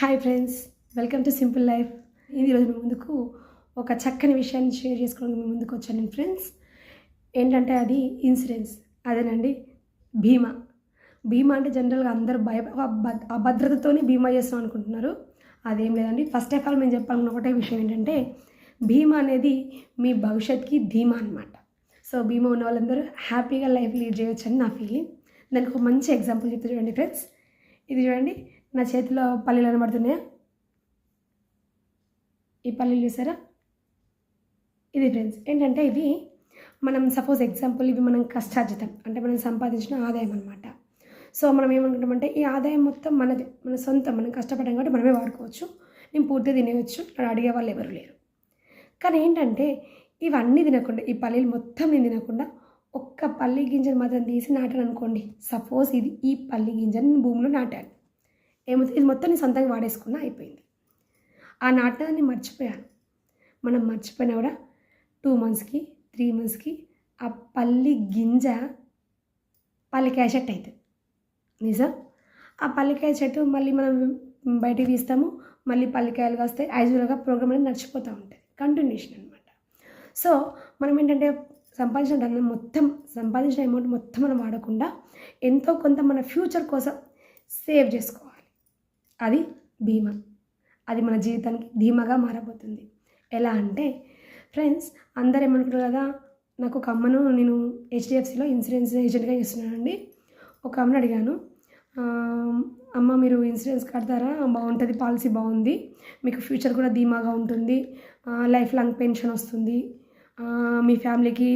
Hi friends welcome to simple life ఇది ఈరోజు మీ ముందుకు ఒక చక్కని విషయాన్ని షేర్ చేసుకోవడం మీ ముందుకు వచ్చాను ఫ్రెండ్స్ ఏంటంటే అది ఇన్సూరెన్స్ అదేనండి బీమా. బీమా అంటే జనరల్గా అందరూ భయ అభద్రతతోనే బీమా చేస్తాం అనుకుంటున్నారు. అదేం లేదండి ఫస్ట్ ఆఫ్ ఆల్ మేము చెప్పాలన్న ఒకటే విషయం ఏంటంటే బీమా అనేది మీ భవిష్యత్కి ధీమా అనమాట సో బీమా ఉన్న వాళ్ళందరూ హ్యాపీగా లైఫ్ లీడ్ చేయవచ్చని నా ఫీలింగ్ దానికి ఒక మంచి ఎగ్జాంపుల్ చెప్తే చూడండి ఫ్రెండ్స్ ఇది చూడండి నా చేతిలో పల్లీలు కనబడుతున్నాయా ఈ పల్లీలు చూసారా? ఇది ఫ్రెండ్స్ ఏంటంటే ఇవి మనం సపోజ్ ఎగ్జాంపుల్ ఇవి మనం కష్టార్జితం అంటే మనం సంపాదించిన ఆదాయం అనమాట సో మనం ఏమనుకుంటామంటే ఈ ఆదాయం మొత్తం మనది మన సొంతం మనం కష్టపడడం కాబట్టి మనమే వాడుకోవచ్చు. నేను పూర్తిగా తినేయచ్చు నన్ను అడిగే వాళ్ళు ఎవరు లేరు. కానీ ఏంటంటే ఇవన్నీ తినకుండా ఈ పల్లీలు మొత్తం నేను తినకుండా ఒక్క పల్లి గింజను మాత్రం తీసి నాటాను అనుకోండి. సపోజ్ ఇది ఈ పల్లి గింజను భూమిలో నాటాను. ఏమవుతుంది ఇది మొత్తం నేను సొంతంగా వాడేసుకున్నా అయిపోయింది. ఆ నాటకాన్ని మర్చిపోయాను. మనం మర్చిపోయినా కూడా టూ మంత్స్కి త్రీ మంత్స్కి ఆ పల్లి గింజ పల్లికాయ చెట్టు అవుతుంది నిజం? ఆ పల్లికాయ చెట్టు మళ్ళీ మనం బయటికి తీస్తాము మళ్ళీ పల్లికాయలు కాస్తాయి యాజువల్గా ప్రోగ్రామ్ అనేది నడిచిపోతూ ఉంటుంది. కంటిన్యూషన్ అనమాట సో మనం ఏంటంటే సంపాదించిన ధనం మొత్తం సంపాదించిన అమౌంట్ మొత్తం మనం వాడకుండా ఎంతో కొంత మన ఫ్యూచర్ కోసం సేవ్ చేసుకోవాలి. అది బీమా అది మన జీవితానికి ధీమాగా మారబోతుంది. ఎలా అంటే ఫ్రెండ్స్ అందరు ఏమనుకుంటారు కదా నాకు ఒక అమ్మను నేను హెచ్డిఎఫ్సిలో ఇన్సూరెన్స్ ఏజెంట్గా చేస్తున్నానండి. ఒక అమ్మని అడిగాను అమ్మ మీరు ఇన్సూరెన్స్ కడతారా? బాగుంటుంది పాలసీ బాగుంది మీకు ఫ్యూచర్ కూడా ధీమాగా ఉంటుంది లైఫ్ లాంగ్ పెన్షన్ వస్తుంది మీ ఫ్యామిలీకి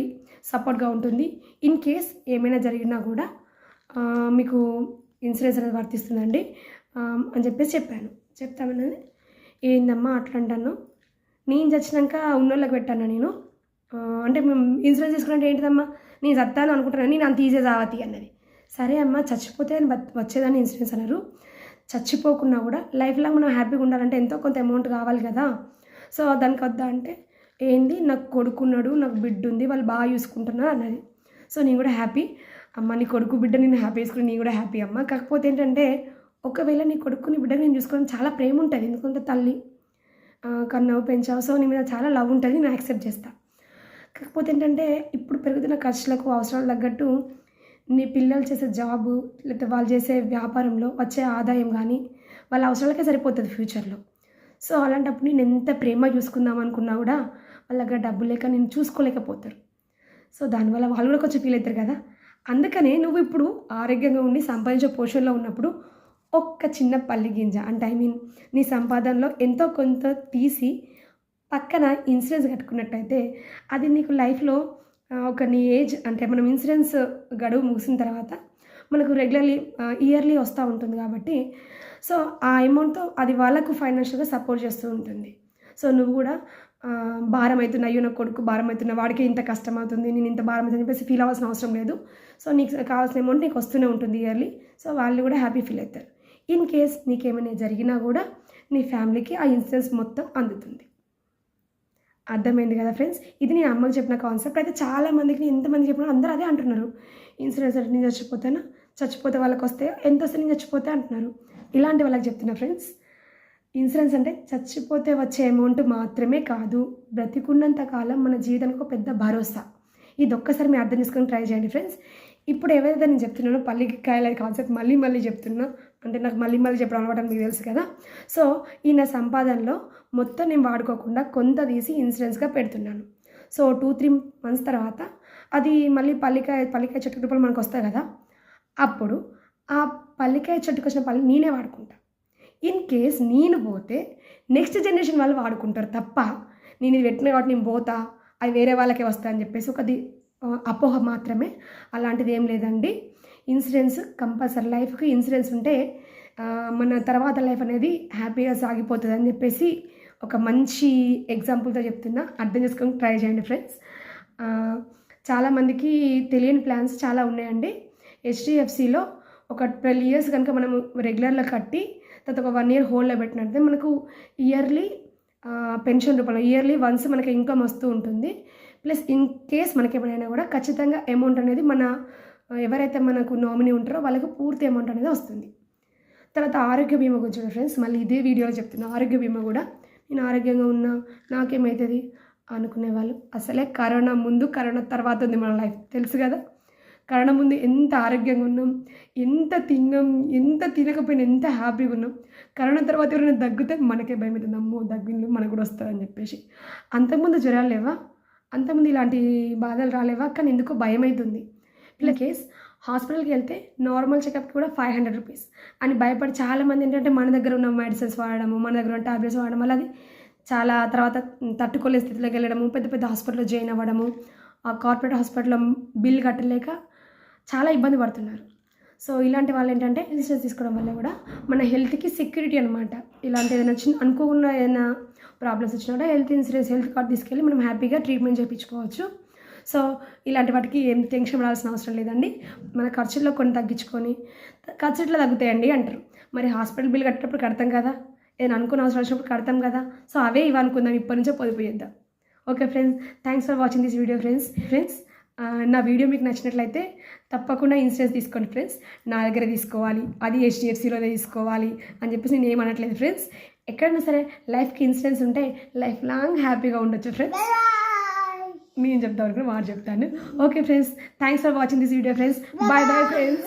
సపోర్ట్గా ఉంటుంది ఇన్ కేస్ ఏమైనా జరిగినా కూడా మీకు ఇన్సూరెన్స్ అనేది వర్తిస్తుందండి. అని చెప్పేసి చెప్పాను. చెప్తామన్నది? ఏందమ్మా అట్లా అంటాను నేను చచ్చినాక ఉన్నోళ్ళకి పెట్టాను నేను? అంటే మేము ఇన్సూరెన్స్ తీసుకున్నట్టు ఏంటిదమ్మా? నేను చత్తాను అనుకుంటున్నాను నేను అంత ఈజీ చావతి అన్నది. సరే అమ్మ చచ్చిపోతే అని వచ్చేదాన్ని ఇన్సూరెన్స్ అన్నారు. చచ్చిపోకున్నా కూడా లైఫ్ లాంగ్ మనం హ్యాపీగా ఉండాలంటే ఎంతో కొంత అమౌంట్ కావాలి కదా. సో దానికి వద్దా అంటే ఏంది? నాకు కొడుకున్నాడు నాకు బిడ్డ ఉంది వాళ్ళు బాగా చూసుకుంటున్నారు అన్నది. సో నేను కూడా హ్యాపీ. అమ్మ నీ కొడుకు బిడ్డ నేను హ్యాపీ చేసుకుని నేను కూడా హ్యాపీ అమ్మ. కాకపోతే ఏంటంటే ఒకవేళ నీ కొడుకుని బిడ్డని నేను చూసుకోవడం చాలా ప్రేమ ఉంటుంది ఎందుకంటే తల్లి ఆ, కన్నావు పెంచావు సో నీ మీద చాలా లవ్ ఉంటుంది. నేను యాక్సెప్ట్ చేస్తా. కాకపోతే ఏంటంటే ఇప్పుడు పెరుగుతున్న ఖర్చులకు అవసరాలు తగ్గట్టు నీ పిల్లలు చేసే జాబు లేకపోతే వాళ్ళు చేసే వ్యాపారంలో వచ్చే ఆదాయం కానీ వాళ్ళ అవసరాలకే సరిపోతుంది ఫ్యూచర్లో సో అలాంటప్పుడు నేను ఎంత ప్రేమ చూసుకుందాం అనుకున్నా కూడా వాళ్ళ దగ్గర డబ్బు లేక నేను చూసుకోలేకపోతారు. సో దానివల్ల వాళ్ళు కూడా కొంచెం ఫీల్ అవుతారు కదా. అందుకనే నువ్వు ఇప్పుడు ఆరోగ్యంగా ఉండి సంపాదించే పోషణలో ఉన్నప్పుడు ఒక్క చిన్న పల్లి గింజ అంటే ఐ మీన్ నీ సంపాదనలో ఎంతో కొంత తీసి పక్కన ఇన్సూరెన్స్ కట్టుకున్నట్టయితే అది నీకు లైఫ్లో ఒక నీ ఏజ్ అంటే మనం ఇన్సూరెన్స్ గడువు ముగిసిన తర్వాత మనకు రెగ్యులర్లీ ఇయర్లీ వస్తూ ఉంటుంది కాబట్టి సో ఆ అమౌంట్తో అది వాళ్ళకు ఫైనాన్షియల్గా సపోర్ట్ చేస్తూ ఉంటుంది. సో నువ్వు కూడా భారం అవుతున్నా అయ్యో నా కొడుకు భారం అవుతున్నా వాడికి ఇంత కష్టం అవుతుంది నేను ఇంత భారం అవుతుంది చెప్పేసి ఫీల్ అవ్వాల్సిన అవసరం లేదు. సో నీకు కావాల్సిన అమౌంట్ నీకు వస్తూనే ఉంటుంది ఇయర్లీ సో వాళ్ళు కూడా హ్యాపీ ఫీల్ అవుతారు. ఇన్ కేస్ నీకేమైనా జరిగినా కూడా నీ ఫ్యామిలీకి ఆ ఇన్సూరెన్స్ మొత్తం అందుతుంది. అర్థమైంది కదా ఫ్రెండ్స్? ఇది నేను అమ్మకి చెప్పిన కాన్సెప్ట్. అయితే చాలామందికి నేను ఎంతమంది చెప్పినా అందరూ అదే అంటున్నారు. ఇన్సూరెన్స్ అంటే నేను చచ్చిపోతానా? చచ్చిపోతే వాళ్ళకి వస్తే ఎంత వస్తే నేను చచ్చిపోతే అంటున్నారు. ఇలాంటి వాళ్ళకి చెప్తున్నా ఫ్రెండ్స్. ఇన్సూరెన్స్ అంటే చచ్చిపోతే వచ్చే అమౌంట్ మాత్రమే కాదు బ్రతికున్నంత కాలం మన జీవితానికి ఒక పెద్ద భరోసా. ఇది ఒక్కసారి మీరు అర్థం చేసుకొని ట్రై చేయండి ఫ్రెండ్స్. ఇప్పుడు ఏవైతే నేను చెప్తున్నానో పల్లికాయల కాన్సెప్ట్ మళ్ళీ మళ్ళీ చెప్తున్నా అంటే నాకు మళ్ళీ మళ్ళీ చెప్పడం అనమాట మీకు తెలుసు కదా. సో ఈ నా సంపాదనలో మొత్తం నేను వాడుకోకుండా కొంత తీసి ఇన్సూరెన్స్గా పెడుతున్నాను. సో టూ త్రీ మంత్స్ తర్వాత అది మళ్ళీ పల్లికాయ పల్లికాయ చెట్టు రూపాయలు మనకు వస్తాయి కదా. అప్పుడు ఆ పల్లికాయ చెట్టుకు వచ్చిన పల్లి నేనే వాడుకుంటా. ఇన్ కేస్ నేను పోతే నెక్స్ట్ జనరేషన్ వాళ్ళు వాడుకుంటారు తప్ప నేను ఇది పెట్టిన కాబట్టి నేను పోతా అది వేరే వాళ్ళకే వస్తా అని చెప్పేసి ఒకది అపోహ మాత్రమే. అలాంటిది ఏం లేదండి. ఇన్సూరెన్స్ కంపల్సరీ లైఫ్కి ఇన్సూరెన్స్ ఉంటే మన తర్వాత లైఫ్ అనేది హ్యాపీగా సాగిపోతుంది అని చెప్పేసి ఒక మంచి ఎగ్జాంపుల్తో చెప్తున్నా. అర్థం చేసుకొని ట్రై చేయండి ఫ్రెండ్స్. చాలామందికి తెలియని ప్లాన్స్ చాలా ఉన్నాయండి. హెచ్డిఎఫ్సిలో ఒక ట్వెల్వ్ ఇయర్స్ కనుక మనం రెగ్యులర్లో కట్టి తర్వాత ఒక వన్ ఇయర్ హోల్డ్లో పెట్టినట్టే మనకు ఇయర్లీ పెన్షన్ రూపంలో ఇయర్లీ వన్స్ మనకి ఇన్కమ్ వస్తూ ఉంటుంది. ప్లస్ ఇన్ కేస్ మనకి ఏమైనా కూడా ఖచ్చితంగా అమౌంట్ అనేది మన ఎవరైతే మనకు నామినీ ఉంటారో వాళ్ళకి పూర్తి అమౌంట్ అనేది వస్తుంది. తర్వాత ఆరోగ్య బీమా గురించి ఫ్రెండ్స్ మళ్ళీ ఇదే వీడియోలో చెప్తున్నా. ఆరోగ్య బీమా కూడా నేను ఆరోగ్యంగా ఉన్నా నాకేమవుతుంది అనుకునే వాళ్ళు. అసలే కరోనా ముందు కరోనా తర్వాత ఉంది మన లైఫ్ తెలుసు కదా? కరోనా ముందు ఎంత ఆరోగ్యంగా ఉన్నాం ఎంత తిన్నాం ఎంత తినకపోయినా ఎంత హ్యాపీగా ఉన్నాం. కరోనా తర్వాత ఎవరైనా దగ్గితే మనకే భయం అవుతుంది అమ్మో దగ్గింది మనకు కూడా వస్తుందని చెప్పేసి. అంతకుముందు జ్వరాలు లేవా? అంతకుముందు ఇలాంటి బాధలు రాలేవా? కానీ ఎందుకో భయం అవుతుంది ఇట్లా కేస్ హాస్పిటల్కి వెళ్తే నార్మల్ చెకప్కి కూడా ఫైవ్ హండ్రెడ్ రూపీస్ అని భయపడి చాలామంది ఏంటంటే మన దగ్గర ఉన్న మెడిసిన్స్ వాడడము మన దగ్గర ఉన్న టాబ్లెట్స్ వాడడం వల్ల అది చాలా తర్వాత తట్టుకోలే స్థితిలోకి వెళ్ళడము పెద్ద పెద్ద హాస్పిటల్లో జాయిన్ అవ్వడము ఆ కార్పొరేట్ హాస్పిటల్లో బిల్ కట్టలేక చాలా ఇబ్బంది పడుతున్నారు. సో ఇలాంటి వాళ్ళు ఏంటంటే ఇన్సూరెన్స్ తీసుకోవడం వల్ల కూడా మన హెల్త్కి సెక్యూరిటీ అనమాట ఇలాంటి ఏదైనా చిన్న అనుకోకుండా ఏదైనా ప్రాబ్లమ్స్ వచ్చినా కూడా హెల్త్ ఇన్సూరెన్స్ హెల్త్ కార్డ్ తీసుకెళ్ళి మనం హ్యాపీగా ట్రీట్మెంట్ చేయించుకోవచ్చు. సో ఇలాంటి వాటికి ఏం టెన్షన్ పడాల్సిన అవసరం లేదండి. మన ఖర్చుల్లో కొన్ని తగ్గించుకొని ఖర్చు ఇట్లా తగ్గుతాయండి అంటారు. మరి హాస్పిటల్ బిల్ కట్టేటప్పుడు కడతాం కదా? ఏదైనా అనుకున్న అవసరం వచ్చినప్పుడు కడతాం కదా? సో అవే ఇవనుకుందాం ఇప్పటి నుంచే పొదిపోయేద్దాం okay friends thanks for watching this video friends. Friends నా వీడియో మీకు నచ్చినట్లయితే తప్పకుండా ఇన్సూరెన్స్ తీసుకోండి ఫ్రెండ్స్. నా దగ్గర తీసుకోవాలి. అది హెచ్డిఎఫ్సిలోనే తీసుకోవాలి అని చెప్పేసి నేను ఏమనట్లేదు ఫ్రెండ్స్. ఎక్కడైనా సరే లైఫ్కి ఇన్సూరెన్స్ ఉంటే లైఫ్ లాంగ్ హ్యాపీగా ఉండొచ్చు ఫ్రెండ్స్. నేను చెప్తా అనుకున్నా వాడు చెప్తాను okay friends thanks for watching this video friends. Bye bye friends.